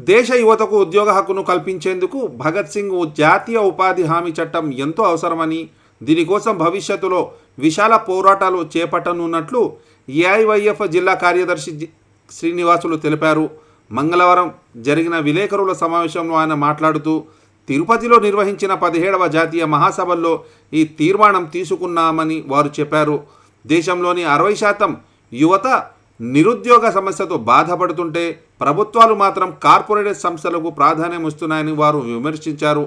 దేశ యువతకు ఉద్యోగ హక్కును కల్పించేందుకు భగత్ సింగ్ జాతీయ ఉపాధి హామీ చట్టం ఎంతో అవసరమని దీనికోసం భవిష్యత్తులో విశాల పోరాటాలు చేపట్టనున్నట్లు ఏఐవైఎఫ్ జిల్లా కార్యదర్శి జి- శ్రీనివాసులు తెలిపారు. మంగళవారం జరిగిన విలేకరుల సమావేశంలో ఆయన మాట్లాడుతూ తిరుపతిలో నిర్వహించిన పదిహేడవ జాతీయ మహాసభల్లో ఈ తీర్మానం తీసుకున్నామని వారు చెప్పారు. దేశంలోని అరవై శాతం యువత నిరుద్యోగ సమస్యతో బాధపడుతుంటే ప్రభుత్వాలు మాత్రం కార్పొరేట్ సంస్థలకు ప్రాధాన్యం ఇస్తున్నాయని వారు విమర్శించారు.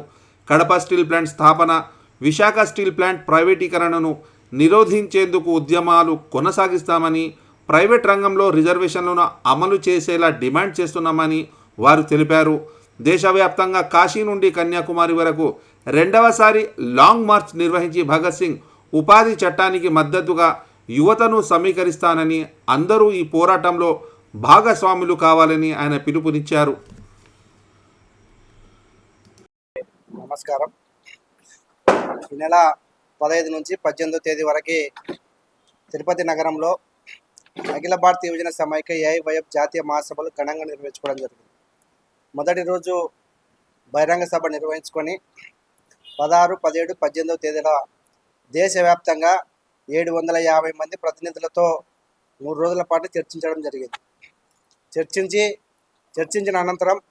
కడప స్టీల్ ప్లాంట్ స్థాపన విశాఖ స్టీల్ ప్లాంట్ ప్రైవేటీకరణను నిరోధించేందుకు ఉద్యమాలు కొనసాగిస్తామని ప్రైవేట్ రంగంలో రిజర్వేషన్లను అమలు చేసేలా డిమాండ్ చేస్తున్నామని వారు తెలిపారు. దేశవ్యాప్తంగా కాశీ నుండి కన్యాకుమారి వరకు రెండవసారి లాంగ్ మార్చ్ నిర్వహించి భగత్ సింగ్ ఉపాధి చట్టానికి మద్దతుగా యువతను సమీకరిస్తానని అందరూ ఈ పోరాటంలో భాగస్వాములు కావాలని ఆయన పిలుపునిచ్చారు. నమస్కారం. ఈ నెల పదహైదు నుంచి పద్దెనిమిదో తేదీ వరకు తిరుపతి నగరంలో అఖిల భారతీయ యువజన సమైక్య ఏఐవైఎఫ్ జాతీయ మహాసభలు ఘనంగా నిర్వహించుకోవడం జరిగింది. మొదటి రోజు బహిరంగ సభ నిర్వహించుకొని పదహారు పదిహేడు పద్దెనిమిదవ తేదీల దేశవ్యాప్తంగా ఏడు వందల యాభై మంది ప్రతినిధులతో మూడు రోజుల పాటు చర్చించడం జరిగింది. చర్చించి చర్చించిన అనంతరం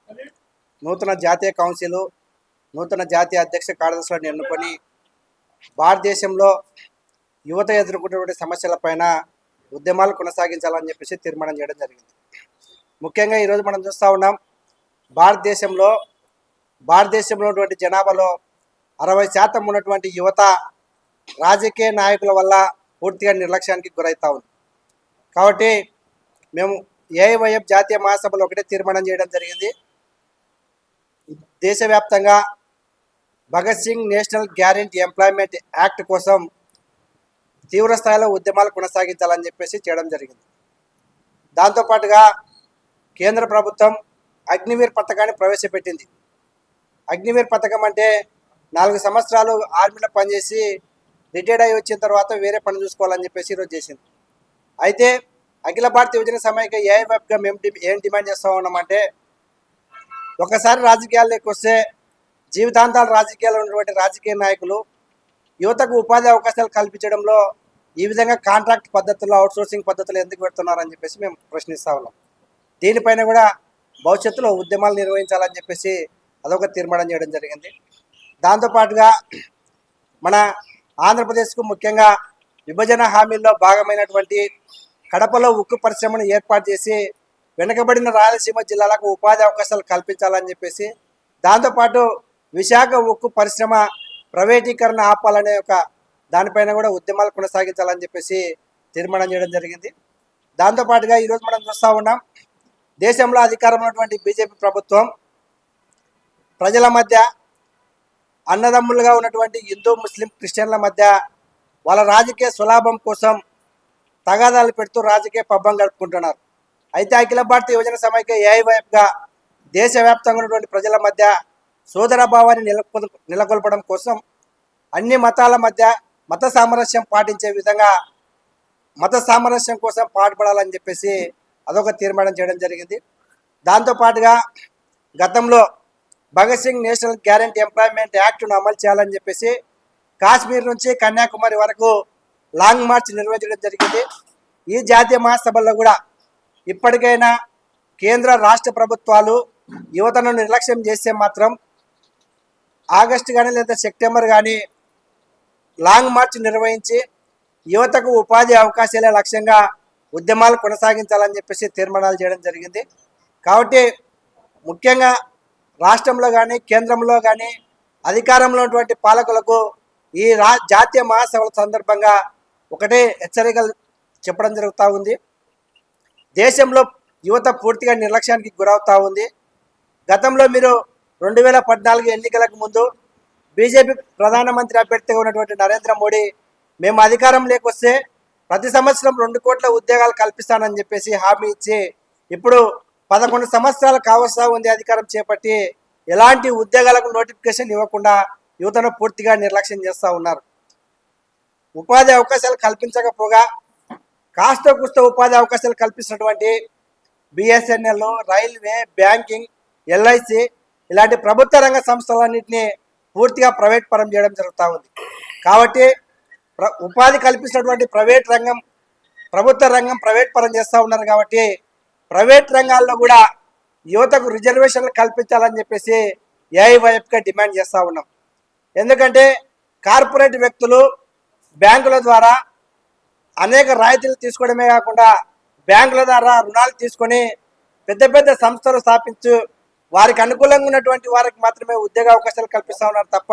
నూతన జాతీయ కౌన్సిల్ నూతన జాతీయ అధ్యక్ష కార్యదర్శులను ఎన్నుకొని భారతదేశంలో యువత ఎదుర్కొంటున్న సమస్యలపైన ఉద్యమాలు కొనసాగించాలని చెప్పేసి తీర్మానం చేయడం జరిగింది. ముఖ్యంగా ఈరోజు మనం చూస్తూ ఉన్నాం భారతదేశంలో భారతదేశంలో ఉన్నటువంటి జనాభాలో అరవై శాతం ఉన్నటువంటి యువత రాజకీయ నాయకుల వల్ల పూర్తిగా నిర్లక్ష్యానికి గురవుతా ఉంది. కాబట్టి మేము ఏఐవైఎఫ్ జాతీయ మహాసభలో ఒకటే తీర్మానం చేయడం జరిగింది. దేశవ్యాప్తంగా Bhagat Singh national guarantee employment act కోసం తీవ్రస్థాయిలో ఉద్యమాలు కొనసాగించాలని చెప్పేసి చేయడం జరిగింది. దాంతోపాటుగా కేంద్ర ప్రభుత్వం అగ్నివీర్ పథకాన్ని ప్రవేశపెట్టింది. అగ్నివీర్ పథకం అంటే నాలుగు సంవత్సరాలు ఆర్మీలో పనిచేసి రిటైర్డ్ అయ్యి వచ్చిన తర్వాత వేరే పని చూసుకోవాలని చెప్పేసి ఈరోజు చేసింది అయితే అఖిల భారత యువజన సమైక్య ఏఐఎఫ్గా మేము ఏం డిమాండ్ చేస్తా ఉన్నామంటే ఒకసారి రాజకీయాల్లోకి వస్తే జీవితాంతాలు రాజకీయాల్లో ఉన్నటువంటి రాజకీయ నాయకులు యువతకు ఉపాధి అవకాశాలు కల్పించడంలో ఈ విధంగా కాంట్రాక్ట్ పద్ధతుల్లో అవుట్సోర్సింగ్ పద్ధతులు ఎందుకు పెడుతున్నారని చెప్పేసి మేము ప్రశ్నిస్తా ఉన్నాం. దీనిపైన కూడా భవిష్యత్తులో ఉద్యమాలు నిర్వహించాలని చెప్పేసి అదొక తీర్మానం చేయడం జరిగింది. దాంతోపాటుగా మన ఆంధ్రప్రదేశ్కు ముఖ్యంగా విభజన హామీల్లో భాగమైనటువంటి కడపలో ఉక్కు పరిశ్రమను ఏర్పాటు చేసి వెనుకబడిన రాయలసీమ జిల్లాలకు ఉపాధి అవకాశాలు కల్పించాలని చెప్పేసి దాంతోపాటు విశాఖ ఉక్కు పరిశ్రమ ప్రైవేటీకరణ ఆపాలనే ఒక దానిపైన కూడా ఉద్యమాలు కొనసాగించాలని చెప్పేసి తీర్మానం చేయడం జరిగింది. దాంతోపాటుగా ఈరోజు మనం చూస్తూ ఉన్నాం దేశంలో అధికారంలో ఉన్నటువంటి బీజేపీ ప్రభుత్వం ప్రజల మధ్య అన్నదమ్ములుగా ఉన్నటువంటి హిందూ ముస్లిం క్రిస్టియన్ల మధ్య వాళ్ళ రాజకీయ సులాభం కోసం తగాదాలు పెడుతూ రాజకీయ పబ్బం గడుపుకుంటున్నారు. అయితే అఖిల భారత యువజన సమైక్య ఏఐవైఎఫ్గా దేశవ్యాప్తంగా ఉన్నటువంటి ప్రజల మధ్య సోదర భావాన్ని నెలకొ నెలకొల్పడం కోసం అన్ని మతాల మధ్య మత సామరస్యం పాటించే విధంగా మత సామరస్యం కోసం పాటుపడాలని చెప్పేసి అదొక తీర్మానం చేయడం జరిగింది. దాంతోపాటుగా గతంలో Bhagat Singh national guarantee employment యాక్ట్ను అమలు చేయాలని చెప్పేసి కాశ్మీర్ నుంచి కన్యాకుమారి వరకు లాంగ్ మార్చ్ నిర్వహించడం జరిగింది. ఈ జాతీయ మహాసభల్లో కూడా ఇప్పటికైనా కేంద్ర రాష్ట్ర ప్రభుత్వాలు యువతను నిర్లక్ష్యం చేస్తే మాత్రం ఆగస్టు కానీ లేదా సెప్టెంబర్ కానీ లాంగ్ మార్చ్ నిర్వహించి యువతకు ఉపాధి అవకాశాలే లక్ష్యంగా ఉద్యమాలు కొనసాగించాలని చెప్పేసి తీర్మానాలు చేయడం జరిగింది. కాబట్టి ముఖ్యంగా రాష్ట్రంలో కానీ కేంద్రంలో కానీ అధికారంలో ఉన్నటువంటి పాలకులకు ఈ రా జాతీయ మహాసభల సందర్భంగా ఒకటే హెచ్చరికలు చెప్పడం జరుగుతూ ఉంది. దేశంలో యువత పూర్తిగా నిర్లక్ష్యానికి గురవుతూ ఉంది. గతంలో మీరు రెండు వేల పద్నాలుగు ఎన్నికలకు ముందు బీజేపీ ప్రధానమంత్రి అభ్యర్థిగా ఉన్నటువంటి నరేంద్ర మోడీ మేము అధికారం లేకొస్తే ప్రతి సంవత్సరం రెండు కోట్ల ఉద్యోగాలు కల్పిస్తానని చెప్పేసి హామీ ఇచ్చి ఇప్పుడు పదకొండు సంవత్సరాలు కావస్తా ఉంది అధికారం చేపట్టి ఎలాంటి ఉద్యోగాలకు నోటిఫికేషన్ ఇవ్వకుండా యువతను పూర్తిగా నిర్లక్ష్యం చేస్తూ ఉన్నారు. ఉపాధి అవకాశాలు కల్పించకపోగా కాస్త కుస్త ఉపాధి అవకాశాలు కల్పిస్తున్నటువంటి బిఎస్ఎన్ఎల్ రైల్వే బ్యాంకింగ్ ఎల్ఐసి ఇలాంటి ప్రభుత్వ రంగ సంస్థలన్నింటినీ పూర్తిగా ప్రైవేట్ పరం చేయడం జరుగుతూ ఉంది. కాబట్టి ఉపాధి కల్పిస్తున్నటువంటి ప్రైవేట్ రంగం ప్రభుత్వ రంగం ప్రైవేట్ పరం చేస్తూ ఉన్నారు కాబట్టి ప్రైవేట్ రంగాల్లో కూడా యువతకు రిజర్వేషన్లు కల్పించాలని చెప్పేసి ఏఐవైఎఫ్గా డిమాండ్ చేస్తూ ఉన్నాం. ఎందుకంటే కార్పొరేట్ వ్యక్తులు బ్యాంకుల ద్వారా అనేక రాయితీలు తీసుకోవడమే కాకుండా బ్యాంకుల ద్వారా రుణాలు తీసుకొని పెద్ద పెద్ద సంస్థలు స్థాపించు వారికి అనుకూలంగా ఉన్నటువంటి వారికి మాత్రమే ఉద్యోగ అవకాశాలు కల్పిస్తూ ఉన్నారు తప్ప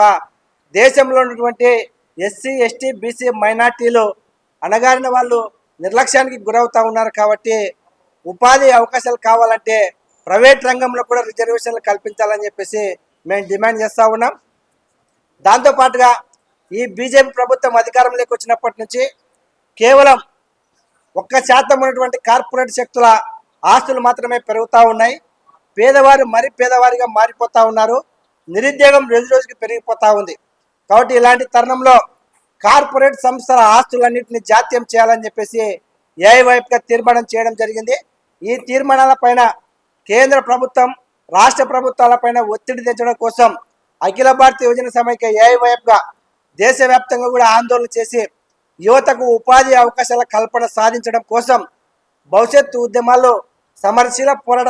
దేశంలో ఉన్నటువంటి ఎస్సీ ఎస్టీ బీసీ మైనార్టీలు అణగారిన వాళ్ళు నిర్లక్ష్యానికి గురవుతూ ఉన్నారు కాబట్టి ఉపాధి అవకాశాలు కావాలంటే ప్రైవేట్ రంగంలో కూడా రిజర్వేషన్లు కల్పించాలని చెప్పేసి మేము డిమాండ్ చేస్తూ ఉన్నాం. దాంతోపాటుగా ఈ బీజేపీ ప్రభుత్వం అధికారంలోకి వచ్చినప్పటి నుంచి కేవలం ఒక్క శాతం ఉన్నటువంటి కార్పొరేట్ శక్తుల ఆస్తులు మాత్రమే పెరుగుతూ ఉన్నాయి. పేదవారు మరి పేదవారిగా మారిపోతూ ఉన్నారు. నిరుద్యోగం రోజు రోజుకి పెరిగిపోతూ ఉంది. కాబట్టి ఇలాంటి తరుణంలో కార్పొరేట్ సంస్థల ఆస్తులన్నింటినీ జాత్యం చేయాలని చెప్పేసి ఏఐవైపుగా తీర్మానం చేయడం జరిగింది. ఈ తీర్మానాల పైన కేంద్ర ప్రభుత్వం రాష్ట్ర ప్రభుత్వాలపైన ఒత్తిడి తెచ్చడం కోసం అఖిల భారతీయ యువజన సమైక్య ఏఐవైఎఫ్గా దేశవ్యాప్తంగా కూడా ఆందోళన చేసి యువతకు ఉపాధి అవకాశాల కల్పన సాధించడం కోసం భవిష్యత్తు ఉద్యమాల్లో సమరశీల పోరాటాల